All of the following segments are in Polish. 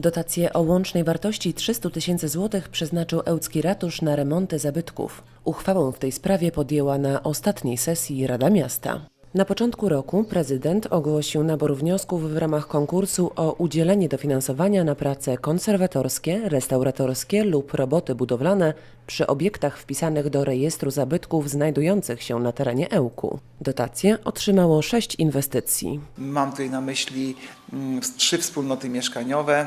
Dotację o łącznej wartości 300 tysięcy złotych przeznaczył Ełcki Ratusz na remonty zabytków. Uchwałę w tej sprawie podjęła na ostatniej sesji Rada Miasta. Na początku roku prezydent ogłosił nabór wniosków w ramach konkursu o udzielenie dofinansowania na prace konserwatorskie, restauratorskie lub roboty budowlane przy obiektach wpisanych do rejestru zabytków znajdujących się na terenie Ełku. Dotację otrzymało sześć inwestycji. Mam tutaj na myśli mm, trzy wspólnoty mieszkaniowe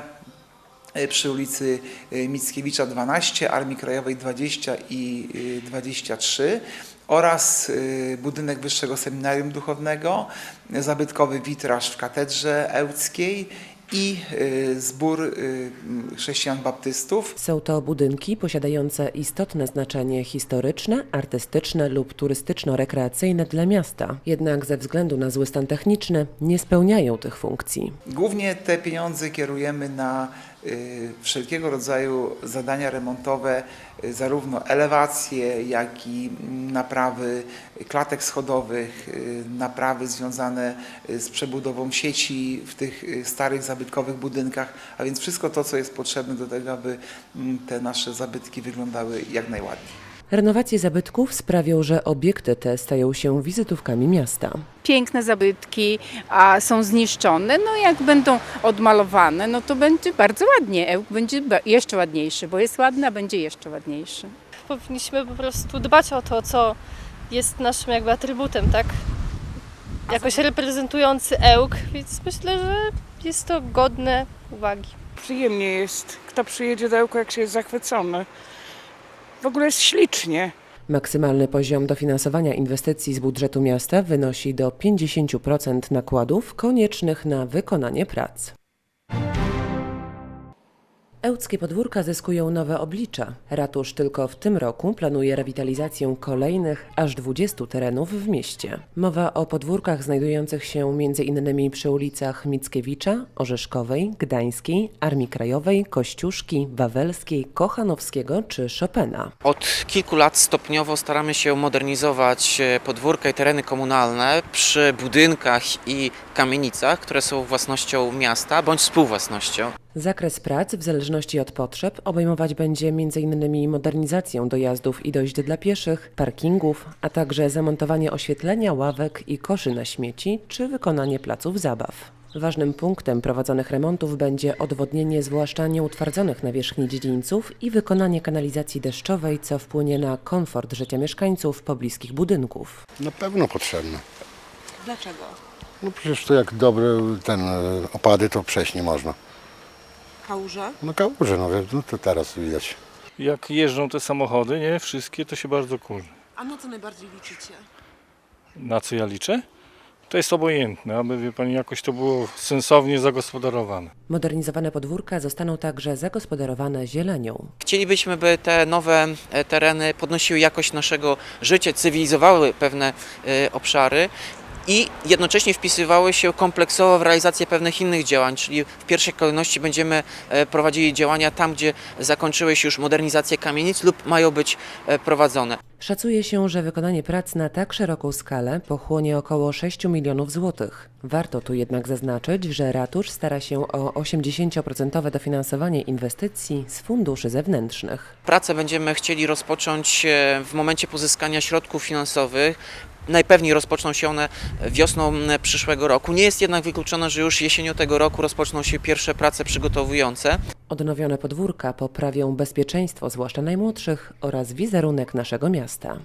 przy ulicy e, Mickiewicza 12, Armii Krajowej 20 i e, 23 oraz e, budynek Wyższego Seminarium Duchownego, zabytkowy witraż w Katedrze Ełckiej i e, zbór e, chrześcijan baptystów. Są to budynki posiadające istotne znaczenie historyczne, artystyczne lub turystyczno-rekreacyjne dla miasta. Jednak ze względu na zły stan techniczny nie spełniają tych funkcji. Głównie te pieniądze kierujemy na y, wszelkiego rodzaju zadania remontowe, y, zarówno elewacje, jak i mm, naprawy klatek schodowych, y, naprawy związane y, z przebudową sieci w tych y, starych zabytkowych budynkach, a więc wszystko to, co jest potrzebne do tego, aby mm, te nasze zabytki wyglądały jak najładniej. Renowacje zabytków sprawią, że obiekty te stają się wizytówkami miasta. piękne zabytki, a są zniszczone, no jak będą odmalowane, no to będzie bardzo ładnie. Ełk będzie jeszcze ładniejszy, bo jest ładny, a będzie jeszcze ładniejszy. powinniśmy po prostu dbać o to, co jest naszym jakby atrybutem, tak? Jakoś reprezentujący ełk, więc myślę, że jest to godne uwagi. Przyjemnie jest. Kto przyjedzie do Ełku, jak się jest zachwycony. W ogóle jest ślicznie. Maksymalny poziom dofinansowania inwestycji z budżetu miasta wynosi do 50% nakładów koniecznych na wykonanie prac. Ełckie podwórka zyskują nowe oblicza. Ratusz tylko w tym roku planuje rewitalizację kolejnych aż 20 terenów w mieście. Mowa o podwórkach znajdujących się m.in. przy ulicach Mickiewicza, Orzeszkowej, Gdańskiej, Armii Krajowej, Kościuszki, Wawelskiej, Kochanowskiego czy Chopina. Od kilku lat stopniowo staramy się modernizować e, podwórka i tereny komunalne przy budynkach i kamienicach, które są własnością miasta bądź współwłasnością. Zakres prac w zależności od potrzeb obejmować będzie m.in. modernizację dojazdów i dojść dla pieszych, parkingów, a także zamontowanie oświetlenia, ławek i koszy na śmieci czy wykonanie placów zabaw. Ważnym punktem prowadzonych remontów będzie odwodnienie zwłaszcza nieutwardzonych nawierzchni dziedzińców i wykonanie kanalizacji deszczowej, co wpłynie na komfort życia mieszkańców pobliskich budynków. Na pewno potrzebne. Dlaczego? No przecież to jak dobre ten e, opady to przejść nie można. Kałuże? No kałuże, no, no to teraz widać. Jak jeżdżą te samochody, nie, wszystkie, to się bardzo kurzy. A na co najbardziej liczycie? Na co ja liczę? To jest obojętne, aby wie pani jakoś to było sensownie zagospodarowane. Modernizowane podwórka zostaną także zagospodarowane zielenią. Chcielibyśmy, by te nowe e, tereny podnosiły jakość naszego życia, cywilizowały pewne e, obszary i jednocześnie wpisywały się kompleksowo w realizację pewnych innych działań, czyli w pierwszej kolejności będziemy e, prowadzili działania tam, gdzie zakończyły się już modernizacje kamienic lub mają być e, prowadzone. Szacuje się, że wykonanie prac na tak szeroką skalę pochłonie około 6 milionów złotych. Warto tu jednak zaznaczyć, że ratusz stara się o 80% dofinansowanie inwestycji z funduszy zewnętrznych. Pracę będziemy chcieli rozpocząć e, w momencie pozyskania środków finansowych. Najpewniej rozpoczną się one wiosną przyszłego roku. Nie jest jednak wykluczone, że już jesienią tego roku rozpoczną się pierwsze prace przygotowujące. Odnowione podwórka poprawią bezpieczeństwo, zwłaszcza najmłodszych, oraz wizerunek naszego miasta.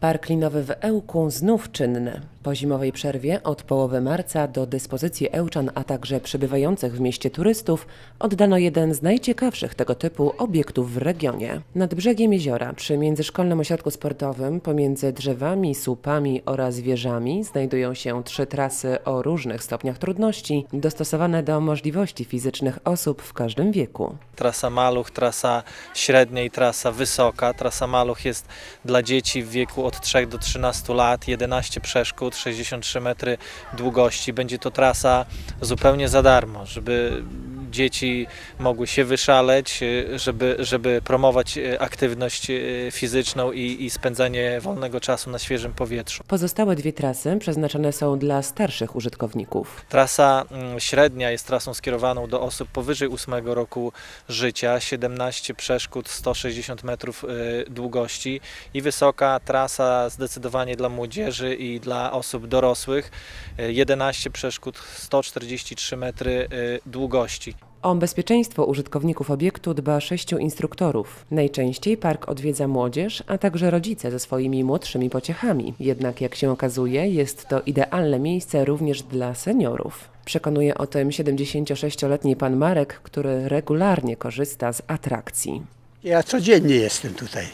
Park linowy w Ełku znów czynny. Po zimowej przerwie od połowy marca do dyspozycji Ełczan, a także przybywających w mieście turystów oddano jeden z najciekawszych tego typu obiektów w regionie. Nad brzegiem jeziora, przy międzyszkolnym ośrodku sportowym, pomiędzy drzewami, słupami oraz wieżami znajdują się trzy trasy o różnych stopniach trudności, dostosowane do możliwości fizycznych osób w każdym wieku. Trasa maluch, trasa średnia i trasa wysoka. Trasa maluch jest dla dzieci w wieku od 3 do 13 lat, 11 przeszkód, 63 metry długości. Będzie to trasa zupełnie za darmo, żeby dzieci mogły się wyszaleć, e, żeby, żeby promować e, aktywność e, fizyczną i, i spędzanie wolnego czasu na świeżym powietrzu. Pozostałe dwie trasy przeznaczone są dla starszych użytkowników. Trasa mm, średnia jest trasą skierowaną do osób powyżej 8 roku życia, 17 przeszkód, 160 metrów długości i wysoka trasa zdecydowanie dla młodzieży i dla osób dorosłych, e, 11 przeszkód, 143 metry długości. O bezpieczeństwo użytkowników obiektu dba sześciu instruktorów. Najczęściej park odwiedza młodzież, a także rodzice ze swoimi młodszymi pociechami. Jednak jak się okazuje, jest to idealne miejsce również dla seniorów. Przekonuje o tym 76-letni pan Marek, który regularnie korzysta z atrakcji. Ja codziennie jestem tutaj.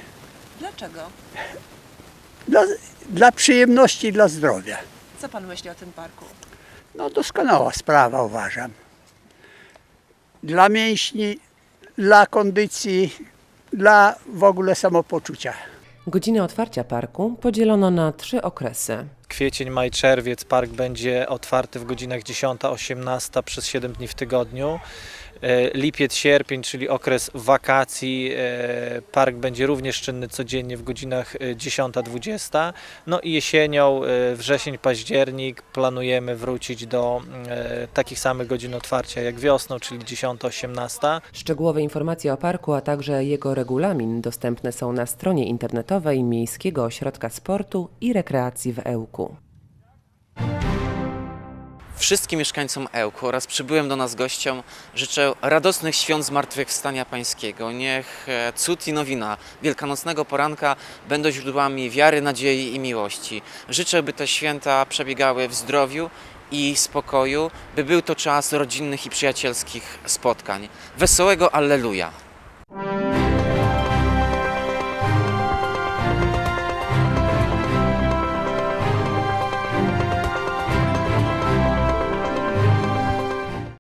Dlaczego? Dla, dla przyjemności i dla zdrowia. Co pan myśli o tym parku? No doskonała sprawa uważam. Dla mięśni, dla kondycji, dla w ogóle samopoczucia. Godziny otwarcia parku podzielono na trzy okresy. Kwiecień, maj, czerwiec park będzie otwarty w godzinach 10-18 przez 7 dni w tygodniu. E, Lipiec, sierpień, czyli okres wakacji, e, park będzie również czynny codziennie w godzinach e, 10-20. No i jesienią, e, wrzesień, październik planujemy wrócić do e, takich samych godzin otwarcia jak wiosną, czyli 10-18. Szczegółowe informacje o parku, a także jego regulamin dostępne są na stronie internetowej Miejskiego Ośrodka Sportu i Rekreacji w Ełku. Wszystkim mieszkańcom Ełku oraz przybyłym do nas gościom życzę radosnych świąt Zmartwychwstania Pańskiego. Niech e, cud i nowina wielkanocnego poranka będą źródłami wiary, nadziei i miłości. Życzę, by te święta przebiegały w zdrowiu i spokoju, by był to czas rodzinnych i przyjacielskich spotkań. Wesołego Alleluja!